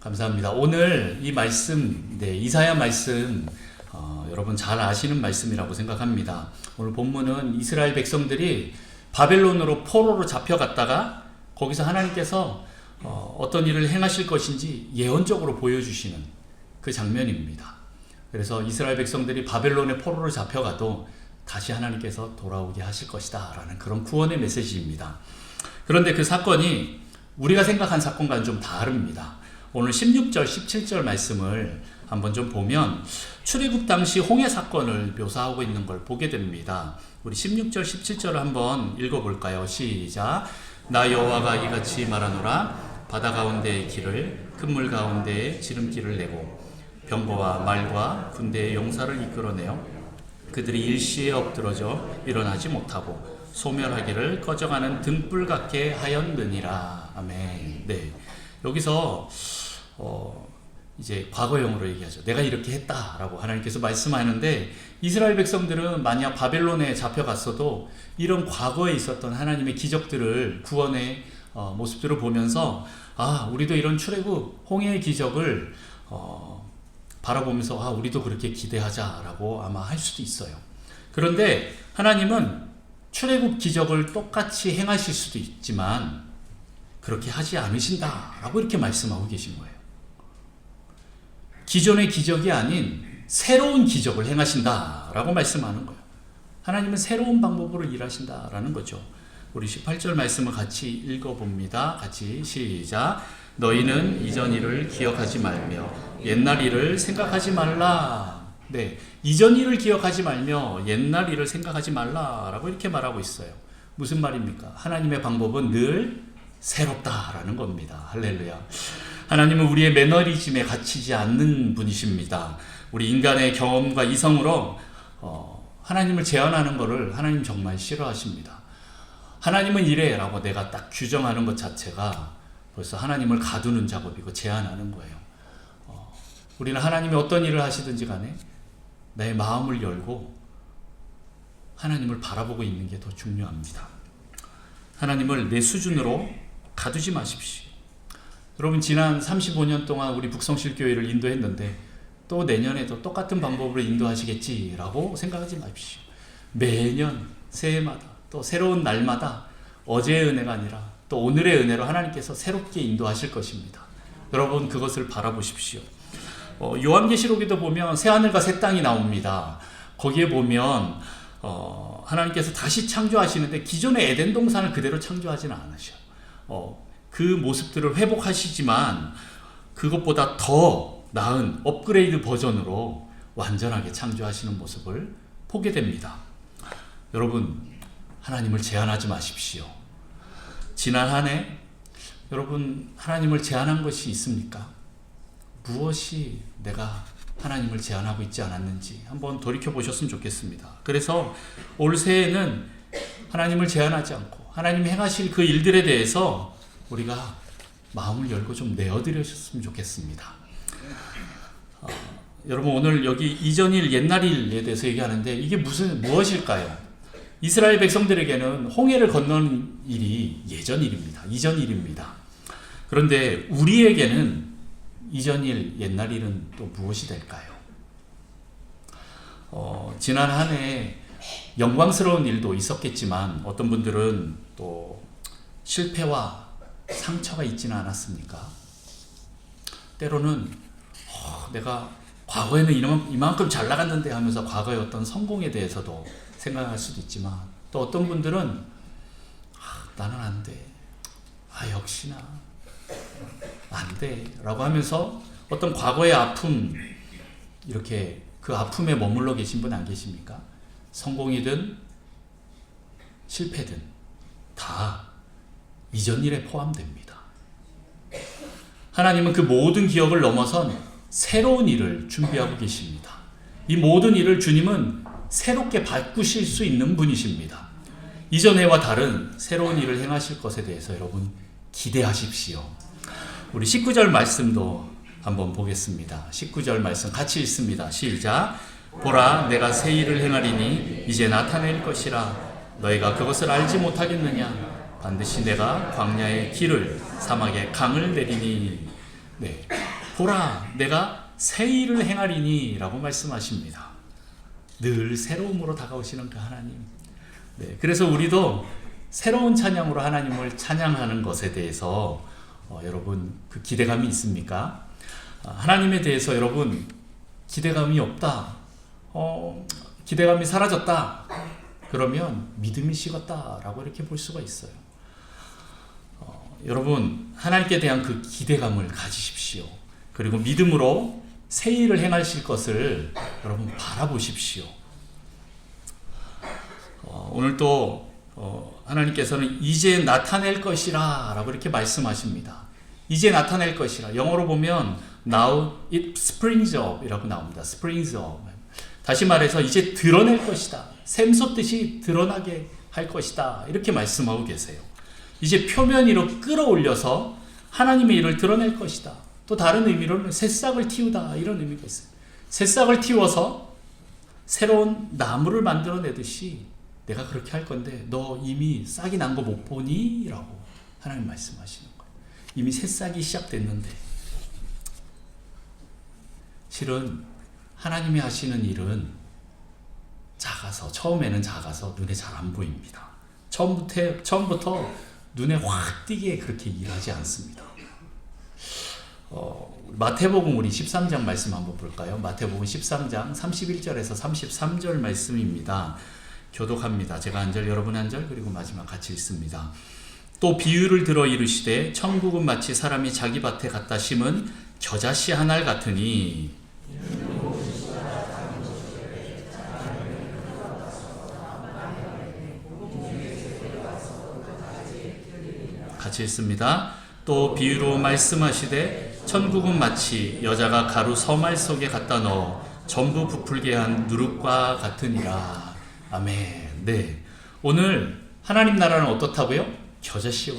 감사합니다. 오늘 이 말씀, 네, 이사야 말씀, 어, 여러분 잘 아시는 말씀이라고 생각합니다. 오늘 본문은 이스라엘 백성들이 바벨론으로 포로로 잡혀갔다가 거기서 하나님께서 어, 어떤 일을 행하실 것인지 예언적으로 보여주시는 그 장면입니다. 그래서 이스라엘 백성들이 바벨론의 포로로 잡혀가도 다시 하나님께서 돌아오게 하실 것이다. 라는 그런 구원의 메시지입니다. 그런데 그 사건이 우리가 생각한 사건과는 좀 다릅니다. 오늘 16절, 17절 말씀을 한번 좀 보면 출애굽 당시 홍해 사건을 묘사하고 있는 걸 보게 됩니다. 우리 16절, 17절을 한번 읽어볼까요? 시작. 나 여호와가 이같이 말하노라 바다 가운데의 길을 큰 물 가운데에 지름길을 내고 병거와 말과 군대의 용사를 이끌어내어 그들이 일시에 엎드러져 일어나지 못하고 소멸하기를 꺼져가는 등불 같게 하였느니라. 아멘. 네. 여기서 어 이제 과거형으로 얘기하죠. 내가 이렇게 했다라고 하나님께서 말씀하는데 이스라엘 백성들은 만약 바벨론에 잡혀갔어도 이런 과거에 있었던 하나님의 기적들을 구원의 어, 모습들을 보면서 아 우리도 이런 출애굽 홍해의 기적을 어, 바라보면서 아 우리도 그렇게 기대하자라고 아마 할 수도 있어요. 그런데 하나님은 출애굽 기적을 똑같이 행하실 수도 있지만 그렇게 하지 않으신다라고 이렇게 말씀하고 계신 거예요. 기존의 기적이 아닌 새로운 기적을 행하신다라고 말씀하는 거예요. 하나님은 새로운 방법으로 일하신다라는 거죠. 우리 18절 말씀을 같이 읽어봅니다. 같이 시작. 너희는 이전 일을 기억하지 말며 옛날 일을 생각하지 말라. 네, 이전 일을 기억하지 말며 옛날 일을 생각하지 말라라고 이렇게 말하고 있어요. 무슨 말입니까? 하나님의 방법은 늘 새롭다라는 겁니다. 할렐루야. 하나님은 우리의 매너리즘에 갇히지 않는 분이십니다. 우리 인간의 경험과 이성으로 어, 하나님을 제한하는 것을 하나님 정말 싫어하십니다. 하나님은 이래라고 내가 딱 규정하는 것 자체가 벌써 하나님을 가두는 작업이고 제한하는 거예요. 어, 우리는 하나님이 어떤 일을 하시든지 간에 내 마음을 열고 하나님을 바라보고 있는 게 더 중요합니다. 하나님을 내 수준으로 가두지 마십시오. 여러분 지난 35년 동안 우리 북성실 교회를 인도했는데 또 내년에도 똑같은 방법으로 인도하시겠지라고 생각하지 마십시오. 매년 새해마다 또 새로운 날마다 어제의 은혜가 아니라 또 오늘의 은혜로 하나님께서 새롭게 인도하실 것입니다. 여러분 그것을 바라보십시오. 어, 요한계시록에도 보면 새 하늘과 새 땅이 나옵니다. 거기에 보면 어, 하나님께서 다시 창조하시는데 기존의 에덴 동산을 그대로 창조하지는 않으셔. 어, 그 모습들을 회복하시지만 그것보다 더 나은 업그레이드 버전으로 완전하게 창조하시는 모습을 보게 됩니다. 여러분 하나님을 제한하지 마십시오. 지난 한 해 여러분 하나님을 제한한 것이 있습니까? 무엇이 내가 하나님을 제한하고 있지 않았는지 한번 돌이켜 보셨으면 좋겠습니다. 그래서 올 새해는 하나님을 제한하지 않고 하나님 행하실 그 일들에 대해서 우리가 마음을 열고 좀 내어드리셨으면 좋겠습니다. 어, 여러분 오늘 여기 이전 일 옛날 일에 대해서 얘기하는데 이게 무슨 무엇일까요? 이스라엘 백성들에게는 홍해를 건너는 일이 예전 일입니다. 이전 일입니다. 그런데 우리에게는 이전 일, 옛날 일은 또 무엇이 될까요? 어, 지난 한 해 영광스러운 일도 있었겠지만 어떤 분들은 또 실패와 상처가 있지는 않았습니까? 때로는 어, 내가 과거에는 이만, 이만큼 잘 나갔는데 하면서 과거의 어떤 성공에 대해서도 생각할 수도 있지만 또 어떤 분들은 아, 나는 안 돼. 아 역시나 안 돼. 라고 하면서 어떤 과거의 아픔, 이렇게 그 아픔에 머물러 계신 분 안 계십니까? 성공이든 실패든 다 이전 일에 포함됩니다. 하나님은 그 모든 기억을 넘어선 새로운 일을 준비하고 계십니다. 이 모든 일을 주님은 새롭게 바꾸실 수 있는 분이십니다. 이전 해와 다른 새로운 일을 행하실 것에 대해서 여러분 기대하십시오. 우리 19절 말씀도 한번 보겠습니다. 19절 말씀 같이 읽습니다. 시작. 보라, 내가 새 일을 행하리니 이제 나타낼 것이라. 너희가 그것을 알지 못하겠느냐? 반드시 내가 광야의 길을 사막의 강을 내리니. 네. 보라 내가 새 일을 행하리니라고 말씀하십니다. 늘 새로움으로 다가오시는 그 하나님. 네, 그래서 우리도 새로운 찬양으로 하나님을 찬양하는 것에 대해서 어, 여러분 그 기대감이 있습니까? 아, 하나님에 대해서 여러분 기대감이 없다. 어, 기대감이 사라졌다. 그러면 믿음이 식었다라고 이렇게 볼 수가 있어요. 어, 여러분 하나님께 대한 그 기대감을 가지십시오. 그리고 믿음으로 새 일을 행하실 것을 여러분 바라보십시오. 어, 오늘 또 어, 하나님께서는 이제 나타낼 것이라 라고 이렇게 말씀하십니다. 이제 나타낼 것이라. 영어로 보면 now it springs up이라고 나옵니다. springs up. 다시 말해서 이제 드러낼 것이다. 샘솟듯이 드러나게 할 것이다. 이렇게 말씀하고 계세요. 이제 표면 위로 끌어올려서 하나님의 일을 드러낼 것이다. 또 다른 의미로는 새싹을 틔우다. 이런 의미가 있어요. 새싹을 틔워서 새로운 나무를 만들어내듯이 내가 그렇게 할 건데 너 이미 싹이 난 거 못 보니? 라고 하나님 말씀하시는 거예요. 이미 새싹이 시작됐는데 실은 하나님이 하시는 일은 작아서 처음에는 작아서 눈에 잘 안 보입니다. 처음부터 처음부터 눈에 확 띄게 그렇게 일하지 않습니다. 어, 마태복음 우리 13장 말씀 한번 볼까요? 마태복음 13장 31절에서 33절 말씀입니다. 교독합니다. 제가 한 절, 여러분 한 절, 그리고 마지막 같이 읽습니다. 또 비유를 들어 이르시되 천국은 마치 사람이 자기 밭에 갖다 심은 겨자씨 한 알 같으니 같이 읽습니다. 또 비유로 말씀하시되 천국은 마치 여자가 가루 서말 속에 갖다 넣어 전부 부풀게 한 누룩과 같으니라. 아멘. 네. 오늘 하나님 나라는 어떻다고요? 겨자씨와.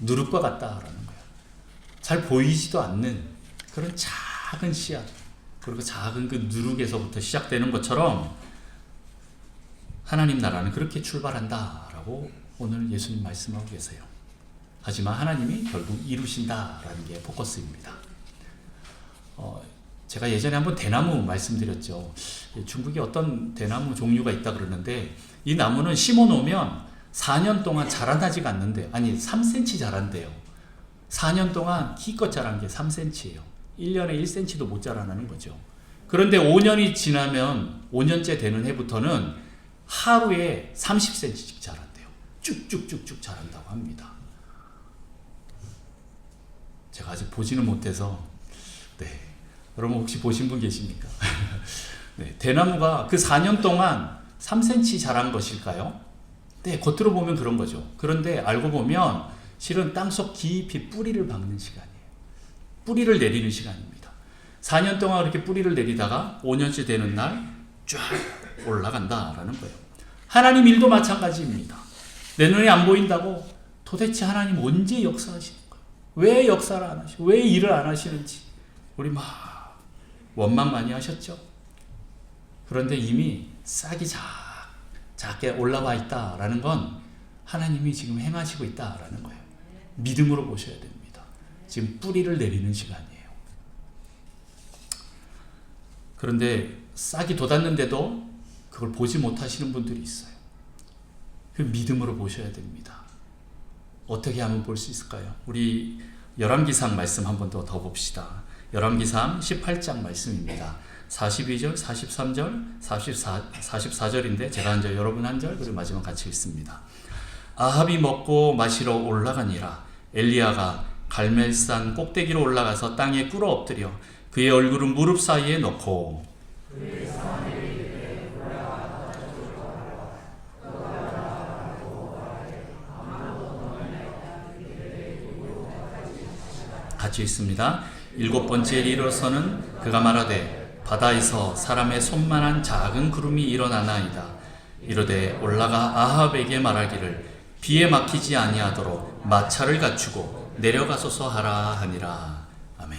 누룩과 같다라는 거예요. 잘 보이지도 않는 그런 작은 씨앗 그리고 작은 그 누룩에서부터 시작되는 것처럼 하나님 나라는 그렇게 출발한다라고 오늘 예수님 말씀하고 계세요. 하지만 하나님이 결국 이루신다라는 게 포커스입니다. 어, 제가 예전에 한번 대나무 말씀드렸죠. 중국에 어떤 대나무 종류가 있다 그러는데 이 나무는 심어 놓으면 4년 동안 자라나지가 않는데요. 아니 3cm 자란대요. 4년 동안 기껏 자란 게 3cm예요. 1년에 1cm도 못 자라나는 거죠. 그런데 5년이 지나면 5년째 되는 해부터는 하루에 30cm씩 자란대요. 쭉쭉쭉쭉 자란다고 합니다. 제가 아직 보지는 못해서 네. 여러분 혹시 보신 분 계십니까? 네, 대나무가 그 4년 동안 3cm 자란 것일까요? 네, 겉으로 보면 그런 거죠. 그런데 알고 보면 실은 땅속 깊이 뿌리를 박는 시간이에요. 뿌리를 내리는 시간입니다. 4년 동안 그렇게 뿌리를 내리다가 5년째 되는 날 쫙 올라간다라는 거예요. 하나님 일도 마찬가지입니다. 내 눈에 안 보인다고 도대체 하나님 언제 역사하시는? 왜 역사를 안 하시고 왜 일을 안 하시는지 우리 막 원망 많이 하셨죠? 그런데 이미 싹이 작, 작게 올라와 있다라는 건 하나님이 지금 행하시고 있다라는 거예요. 믿음으로 보셔야 됩니다. 지금 뿌리를 내리는 시간이에요. 그런데 싹이 돋았는데도 그걸 보지 못하시는 분들이 있어요. 그 믿음으로 보셔야 됩니다. 어떻게 하면 볼 수 있을까요? 우리 열왕기상 말씀 한 번 더 더 봅시다. 열왕기상 18장 말씀입니다. 42절, 43절, 44, 44절인데 제가 한 절, 여러분 한 절, 그리고 마지막 같이 읽습니다. 아합이 먹고 마시러 올라가니라 엘리야가 갈멜산 꼭대기로 올라가서 땅에 꿇어 엎드려 그의 얼굴은 무릎 사이에 넣고 같이 있습니다. 일곱 번째 일어서는 그가 말하되 바다에서 사람의 손만한 작은 구름이 일어나나이다. 이르되 올라가 아합에게 말하기를 비에 막히지 아니하도록 마차를 갖추고 내려가소서 하라 하니라. 아멘.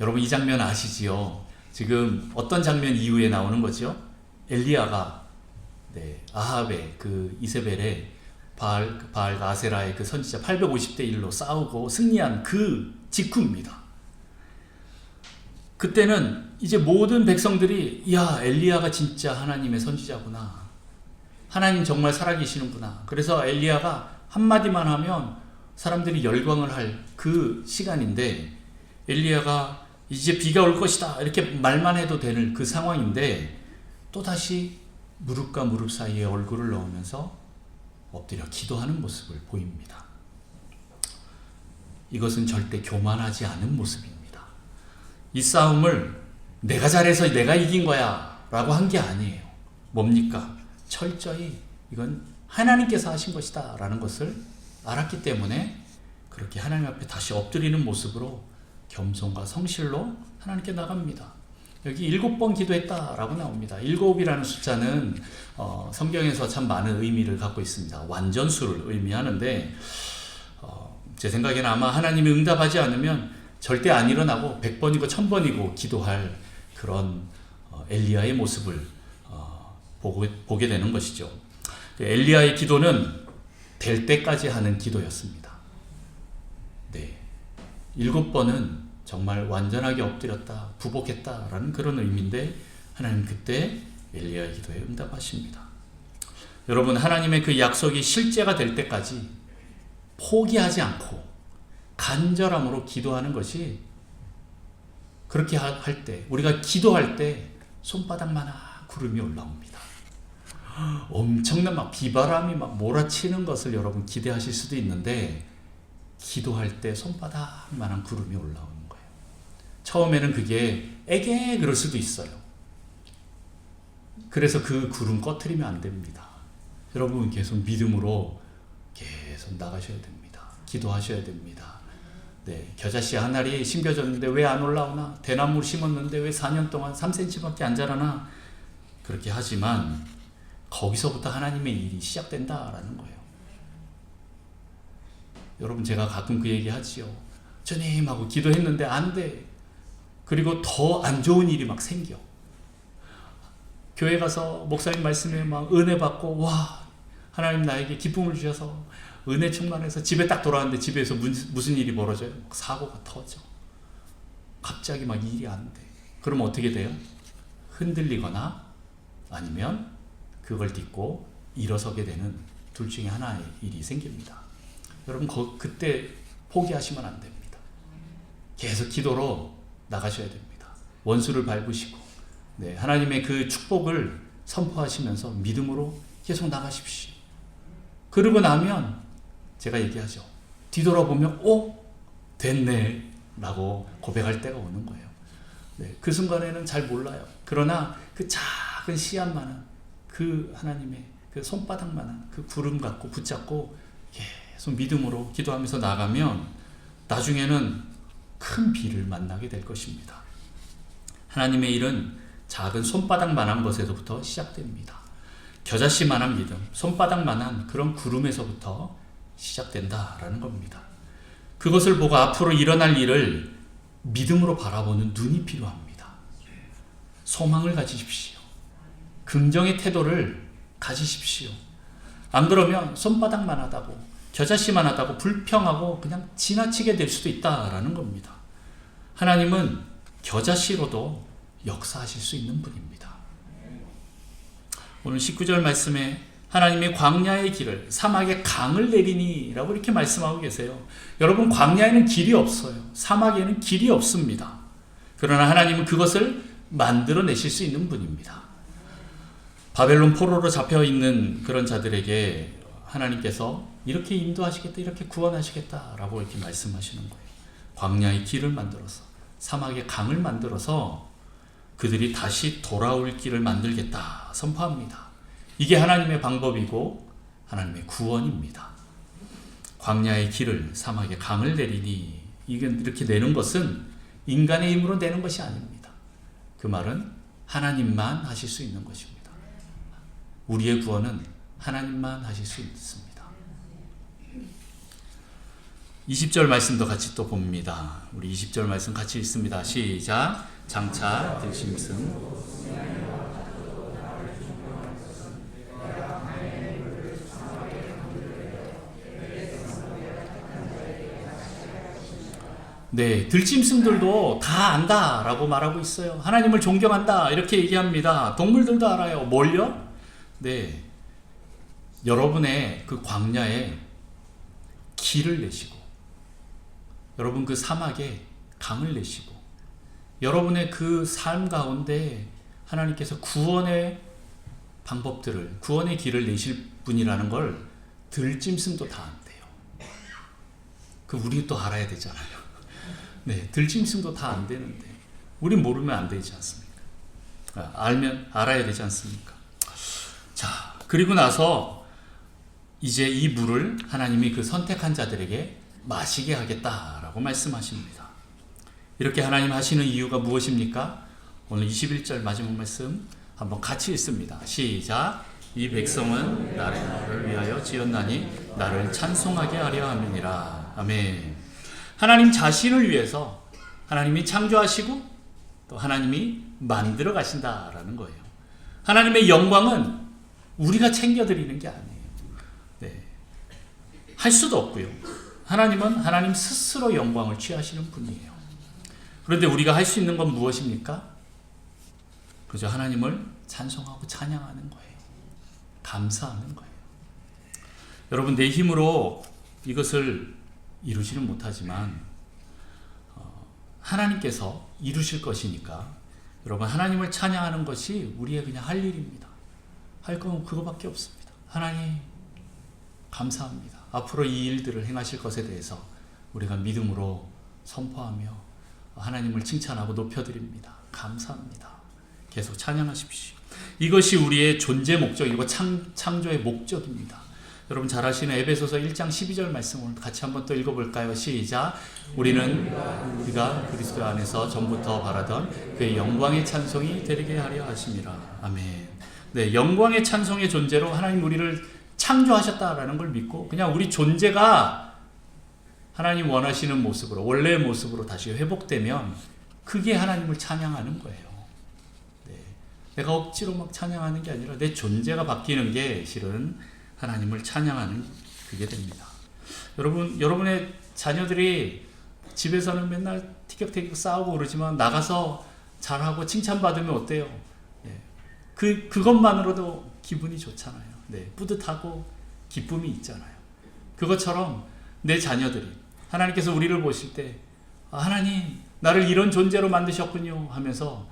여러분 이 장면 아시지요? 지금 어떤 장면 이후에 나오는 거죠? 엘리야가 네, 아합의 그 이세벨의 바알, 바알 아세라의 그 선지자 850대 1로 싸우고 승리한 그 직후입니다. 그때는 이제 모든 백성들이 야 엘리야가 진짜 하나님의 선지자구나. 하나님 정말 살아계시는구나. 그래서 엘리야가 한마디만 하면 사람들이 열광을 할 그 시간인데 엘리야가 이제 비가 올 것이다 이렇게 말만 해도 되는 그 상황인데 또 다시 무릎과 무릎 사이에 얼굴을 넣으면서 엎드려 기도하는 모습을 보입니다. 이것은 절대 교만하지 않은 모습입니다. 이 싸움을 내가 잘해서 내가 이긴 거야 라고 한 게 아니에요. 뭡니까? 철저히 이건 하나님께서 하신 것이다 라는 것을 알았기 때문에 그렇게 하나님 앞에 다시 엎드리는 모습으로 겸손과 성실로 하나님께 나갑니다. 여기 일곱 번 기도했다라고 나옵니다. 일곱이라는 숫자는 어, 성경에서 참 많은 의미를 갖고 있습니다. 완전수를 의미하는데 어, 제 생각에는 아마 하나님이 응답하지 않으면 절대 안 일어나고 100번이고 1000번이고 기도할 그런 어, 엘리야의 모습을 어, 보고, 보게 되는 것이죠. 엘리야의 기도는 될 때까지 하는 기도였습니다. 네. 일곱 번은 정말 완전하게 엎드렸다, 부복했다라는 그런 의미인데 하나님 그때 엘리야의 기도에 응답하십니다. 여러분 하나님의 그 약속이 실제가 될 때까지 포기하지 않고 간절함으로 기도하는 것이 그렇게 할 때 우리가 기도할 때 손바닥만한 구름이 올라옵니다. 엄청난 막 비바람이 막 몰아치는 것을 여러분 기대하실 수도 있는데 기도할 때 손바닥만한 구름이 거예요. 처음에는 그게 애게 그럴 수도 있어요. 그래서 그 구름 꺼트리면 안 됩니다. 여러분 계속 믿음으로 계속 나가셔야 됩니다. 기도하셔야 됩니다. 네, 겨자씨 한 알이 심겨졌는데 왜 안 올라오나? 대나무 심었는데 왜 4년 동안 3cm밖에 안 자라나? 그렇게 하지만 거기서부터 하나님의 일이 시작된다라는 거예요. 여러분 제가 가끔 그 얘기 하지요. 주님 하고 기도했는데 안 돼. 그리고 더 안 좋은 일이 막 생겨. 교회 가서 목사님 말씀에 막 은혜 받고 와 하나님 나에게 기쁨을 주셔서 은혜 충만해서 집에 딱 돌아왔는데 집에서 무슨 일이 벌어져요? 사고가 터져. 갑자기 막 일이 안 돼. 그럼 어떻게 돼요? 흔들리거나 아니면 그걸 딛고 일어서게 되는 둘 중에 하나의 일이 생깁니다. 여러분 거, 그때 포기하시면 안 됩니다. 계속 기도로 나가셔야 됩니다. 원수를 밟으시고 네, 하나님의 그 축복을 선포하시면서 믿음으로 계속 나가십시오. 그러고 나면 제가 얘기하죠. 뒤돌아보면 오 됐네 라고 고백할 때가 오는 거예요. 네, 그 순간에는 잘 몰라요. 그러나 그 작은 씨앗만한 그 하나님의 그 손바닥만한 그 구름 갖고 붙잡고 계속 믿음으로 기도하면서 나가면 나중에는 큰 비를 만나게 될 것입니다. 하나님의 일은 작은 손바닥만한 것에서부터 시작됩니다. 겨자씨만한 믿음, 손바닥만한 그런 구름에서부터 시작된다라는 겁니다. 그것을 보고 앞으로 일어날 일을 믿음으로 바라보는 눈이 필요합니다. 소망을 가지십시오. 긍정의 태도를 가지십시오. 안 그러면 손바닥만 하다고 겨자씨만 하다고 불평하고 그냥 지나치게 될 수도 있다라는 겁니다. 하나님은 겨자씨로도 역사하실 수 있는 분입니다. 오늘 19절 말씀에 하나님의 광야의 길을 사막에 강을 내리니 라고 이렇게 말씀하고 계세요. 여러분 광야에는 길이 없어요. 사막에는 길이 없습니다. 그러나 하나님은 그것을 만들어 내실 수 있는 분입니다. 바벨론 포로로 잡혀 있는 그런 자들에게 하나님께서 이렇게 인도하시겠다, 이렇게 구원하시겠다라고 이렇게 말씀하시는 거예요. 광야의 길을 만들어서 사막의 강을 만들어서 그들이 다시 돌아올 길을 만들겠다 선포합니다. 이게 하나님의 방법이고 하나님의 구원입니다. 광야의 길을 사막에 강을 내리니 이렇게 내는 것은 인간의 힘으로 내는 것이 아닙니다. 그 말은 하나님만 하실 수 있는 것입니다. 우리의 구원은 하나님만 하실 수 있습니다. 20절 말씀도 같이 또 봅니다. 우리 20절 말씀 같이 읽습니다. 시작. 장차 들심승 네, 들짐승들도 다 안다라고 말하고 있어요. 하나님을 존경한다 이렇게 얘기합니다. 동물들도 알아요. 뭘요? 네, 여러분의 그 광야에 길을 내시고, 여러분 그 사막에 강을 내시고, 여러분의 그 삶 가운데 하나님께서 구원의 방법들을, 구원의 길을 내실 분이라는 걸 들짐승도 다 안돼요. 그 우리 또 알아야 되잖아요. 네, 들짐승도 다 안 되는데 우리 모르면 안 되지 않습니까? 아, 알면 알아야 되지 않습니까? 자, 그리고 나서 이제 이 물을 하나님이 그 선택한 자들에게 마시게 하겠다라고 말씀하십니다. 이렇게 하나님 하시는 이유가 무엇입니까? 오늘 21절 마지막 말씀 한번 같이 읽습니다. 시작. 이 백성은 나를 위하여 지었나니 나를 찬송하게 하려 함이니라. 아멘. 하나님 자신을 위해서 하나님이 창조하시고 또 하나님이 만들어 가신다라는 거예요. 하나님의 영광은 우리가 챙겨드리는 게 아니에요. 네. 할 수도 없고요. 하나님은 하나님 스스로 영광을 취하시는 분이에요. 그런데 우리가 할 수 있는 건 무엇입니까? 그저 하나님을 찬송하고 찬양하는 거예요. 감사하는 거예요. 여러분, 내 힘으로 이것을 이루지는 못하지만, 어, 하나님께서 이루실 것이니까, 여러분, 하나님을 찬양하는 것이 우리의 그냥 할 일입니다. 할건 그거밖에 없습니다. 하나님, 감사합니다. 앞으로 이 일들을 행하실 것에 대해서 우리가 믿음으로 선포하며 하나님을 칭찬하고 높여드립니다. 감사합니다. 계속 찬양하십시오. 이것이 우리의 존재 목적이고 창, 창조의 목적입니다. 여러분 잘 아시는 에베소서 1장 12절 말씀을 같이 한번 또 읽어볼까요? 시작. 우리는 우리가 그리스도 안에서 전부터 바라던 그의 영광의 찬송이 되게 하려 하심이라. 아멘. 네, 영광의 찬송의 존재로 하나님 우리를 창조하셨다라는 걸 믿고 그냥 우리 존재가 하나님 원하시는 모습으로 원래의 모습으로 다시 회복되면 그게 하나님을 찬양하는 거예요. 네. 내가 억지로 막 찬양하는 게 아니라 내 존재가 바뀌는 게 실은 하나님을 찬양하는 그게 됩니다. 여러분 여러분의 자녀들이 집에서는 맨날 티격태격 싸우고 그러지만 나가서 잘하고 칭찬받으면 어때요? 네. 그 그것만으로도 기분이 좋잖아요. 네, 뿌듯하고 기쁨이 있잖아요. 그것처럼 내 자녀들이 하나님께서 우리를 보실 때 아, 하나님 나를 이런 존재로 만드셨군요 하면서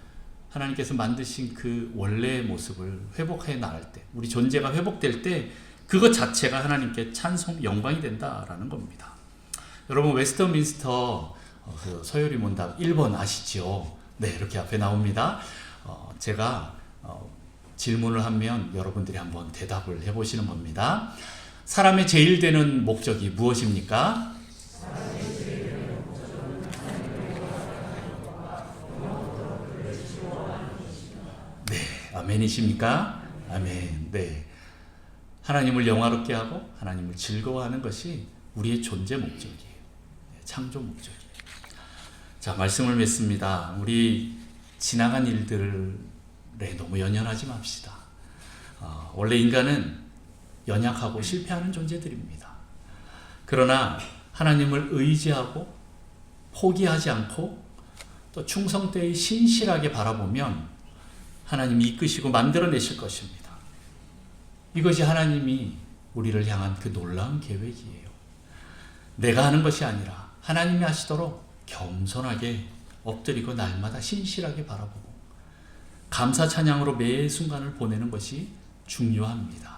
하나님께서 만드신 그 원래의 모습을 회복해 나갈 때 우리 존재가 회복될 때 그것 자체가 하나님께 찬송 영광이 된다라는 겁니다. 여러분 웨스터민스터 어, 그 서열이 문답 1번 아시죠? 네 이렇게 앞에 나옵니다. 어, 제가 어, 질문을 하면 여러분들이 한번 대답을 해보시는 겁니다. 사람의 제일 되는 목적이 무엇입니까? 네, 아멘이십니까? 아멘. 네. 하나님을 영화롭게 하고 하나님을 즐거워하는 것이 우리의 존재 목적이에요. 네, 창조 목적이에요. 자, 말씀을 맺습니다. 우리 지나간 일들 에 너무 연연하지 맙시다. 어, 원래 인간은 연약하고 실패하는 존재들입니다. 그러나 하나님을 의지하고 포기하지 않고 또 충성되이 신실하게 바라보면 하나님이 이끄시고 만들어내실 것입니다. 이것이 하나님이 우리를 향한 그 놀라운 계획이에요. 내가 하는 것이 아니라 하나님이 하시도록 겸손하게 엎드리고 날마다 신실하게 바라보고 감사 찬양으로 매 순간을 보내는 것이 중요합니다.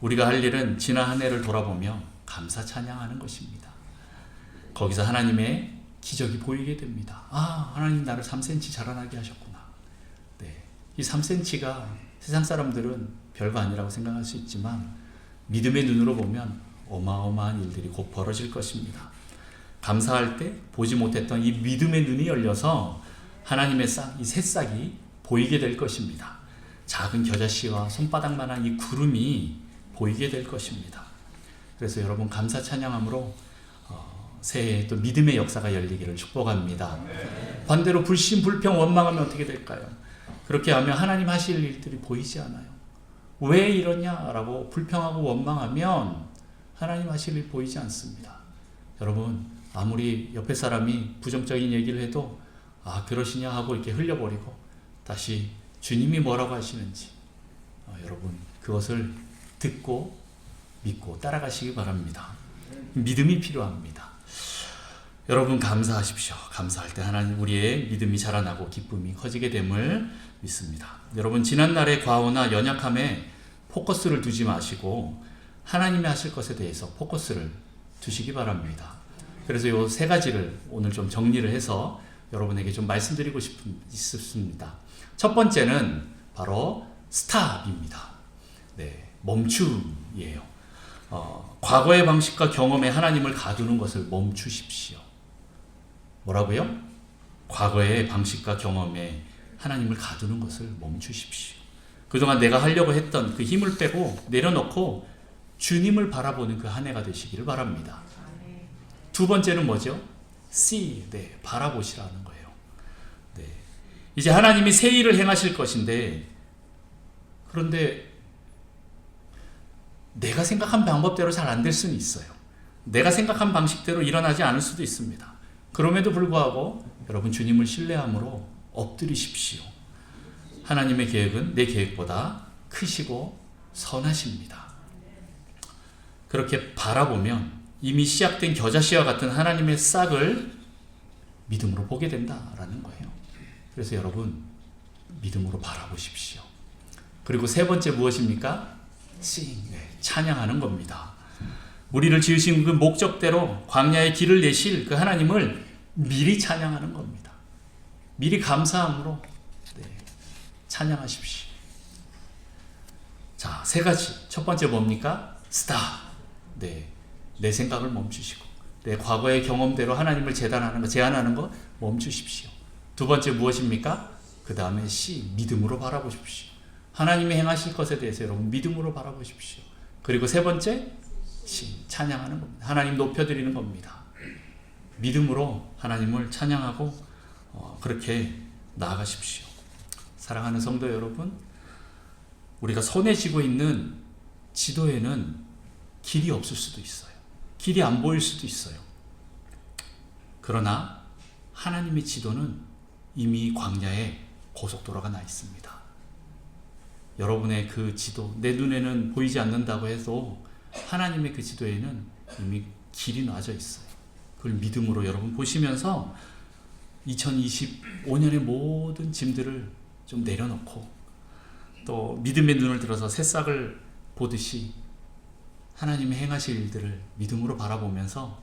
우리가 할 일은 지난 한 해를 돌아보며 감사 찬양하는 것입니다. 거기서 하나님의 기적이 보이게 됩니다. 아, 하나님 나를 3cm 자라나게 하셨구나. 네. 이 3cm가 세상 사람들은 별거 아니라고 생각할 수 있지만 믿음의 눈으로 보면 어마어마한 일들이 곧 벌어질 것입니다. 감사할 때 보지 못했던 이 믿음의 눈이 열려서 하나님의 싹, 이 새싹이 보이게 될 것입니다. 작은 겨자씨와 손바닥만한 이 구름이 보이게 될 것입니다. 그래서 여러분 감사 찬양함으로 어, 새해 또 믿음의 역사가 열리기를 축복합니다. 반대로 불신, 불평, 원망하면 어떻게 될까요? 그렇게 하면 하나님 하실 일들이 보이지 않아요. 왜 이러냐라고 불평하고 원망하면 하나님 하실 일 보이지 않습니다. 여러분 아무리 옆에 사람이 부정적인 얘기를 해도 아 그러시냐 하고 이렇게 흘려버리고 다시 주님이 뭐라고 하시는지 어, 여러분 그것을 듣고 믿고 따라가시기 바랍니다. 믿음이 필요합니다. 여러분 감사하십시오. 감사할 때 하나님 우리의 믿음이 자라나고 기쁨이 커지게 됨을 믿습니다. 여러분 지난 날의 과오나 연약함에 포커스를 두지 마시고 하나님이 하실 것에 대해서 포커스를 두시기 바랍니다. 그래서 요 세 가지를 오늘 좀 정리를 해서 여러분에게 좀 말씀드리고 싶은 있습니다. 첫 번째는 바로 스탑입니다. 네, 멈춤이에요. 어, 과거의 방식과 경험에 하나님을 가두는 것을 멈추십시오. 뭐라고요? 과거의 방식과 경험에 하나님을 가두는 것을 멈추십시오. 그동안 내가 하려고 했던 그 힘을 빼고 내려놓고 주님을 바라보는 그 한 해가 되시기를 바랍니다. 두 번째는 뭐죠? See, 네, 바라보시라는 거예요. 네. 이제 하나님이 새 일을 행하실 것인데, 그런데 내가 생각한 방법대로 잘 안 될 수는 있어요. 내가 생각한 방식대로 일어나지 않을 수도 있습니다. 그럼에도 불구하고 여러분 주님을 신뢰함으로 엎드리십시오. 하나님의 계획은 내 계획보다 크시고 선하십니다. 그렇게 바라보면 이미 시작된 겨자씨와 같은 하나님의 싹을 믿음으로 보게 된다라는 거예요. 그래서 여러분 믿음으로 바라보십시오. 그리고 세 번째 무엇입니까? 네, 찬양하는 겁니다. 우리를 지으신 그 목적대로 광야의 길을 내실 그 하나님을 미리 찬양하는 겁니다. 미리 감사함으로 네, 찬양하십시오. 자, 세 가지. 첫 번째 뭡니까? 스탑. 네. 내 생각을 멈추시고 내 과거의 경험대로 하나님을 재단하는 거, 제안하는 거 멈추십시오. 두 번째 무엇입니까? 그 다음에 시 믿음으로 바라보십시오. 하나님이 행하실 것에 대해서 여러분 믿음으로 바라보십시오. 그리고 세 번째 시 찬양하는 겁니다. 하나님 높여드리는 겁니다. 믿음으로 하나님을 찬양하고 어, 그렇게 나아가십시오. 사랑하는 성도 여러분, 우리가 손에 쥐고 있는 지도에는 길이 없을 수도 있어요. 길이 안 보일 수도 있어요. 그러나 하나님의 지도는 이미 광야에 고속도로가 나 있습니다. 여러분의 그 지도, 내 눈에는 보이지 않는다고 해도 하나님의 그 지도에는 이미 길이 놔져 있어요. 그걸 믿음으로 여러분 보시면서 2025년의 모든 짐들을 좀 내려놓고 또 믿음의 눈을 들어서 새싹을 보듯이 하나님의 행하실 일들을 믿음으로 바라보면서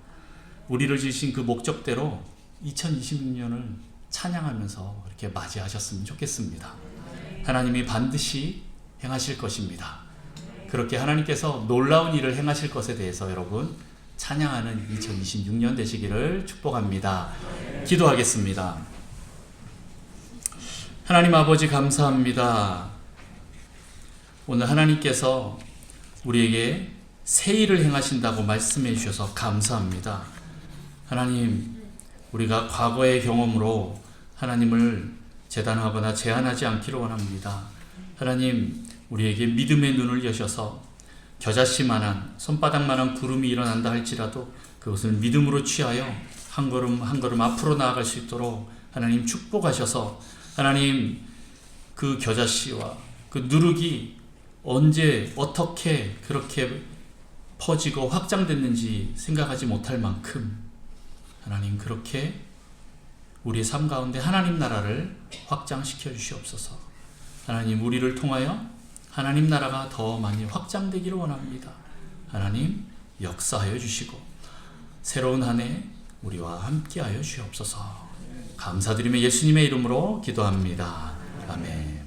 우리를 주신 그 목적대로 2026년을 찬양하면서 이렇게 맞이하셨으면 좋겠습니다. 하나님이 반드시 행하실 것입니다. 그렇게 하나님께서 놀라운 일을 행하실 것에 대해서 여러분 찬양하는 2026년 되시기를 축복합니다. 기도하겠습니다. 하나님 아버지 감사합니다. 오늘 하나님께서 우리에게 새 일을 행하신다고 말씀해 주셔서 감사합니다. 하나님, 우리가 과거의 경험으로 하나님을 재단하거나 제한하지 않기를 원합니다. 하나님, 우리에게 믿음의 눈을 여셔서 겨자씨만한 손바닥만한 구름이 일어난다 할지라도 그것을 믿음으로 취하여 한 걸음 한 걸음 앞으로 나아갈 수 있도록 하나님 축복하셔서 하나님 그 겨자씨와 그 누룩이 언제 어떻게 그렇게 퍼지고 확장됐는지 생각하지 못할 만큼 하나님 그렇게 우리의 삶 가운데 하나님 나라를 확장시켜 주시옵소서. 하나님 우리를 통하여 하나님 나라가 더 많이 확장되기를 원합니다. 하나님 역사하여 주시고 새로운 한 해 우리와 함께하여 주옵소서. 감사드리며 예수님의 이름으로 기도합니다. 아멘.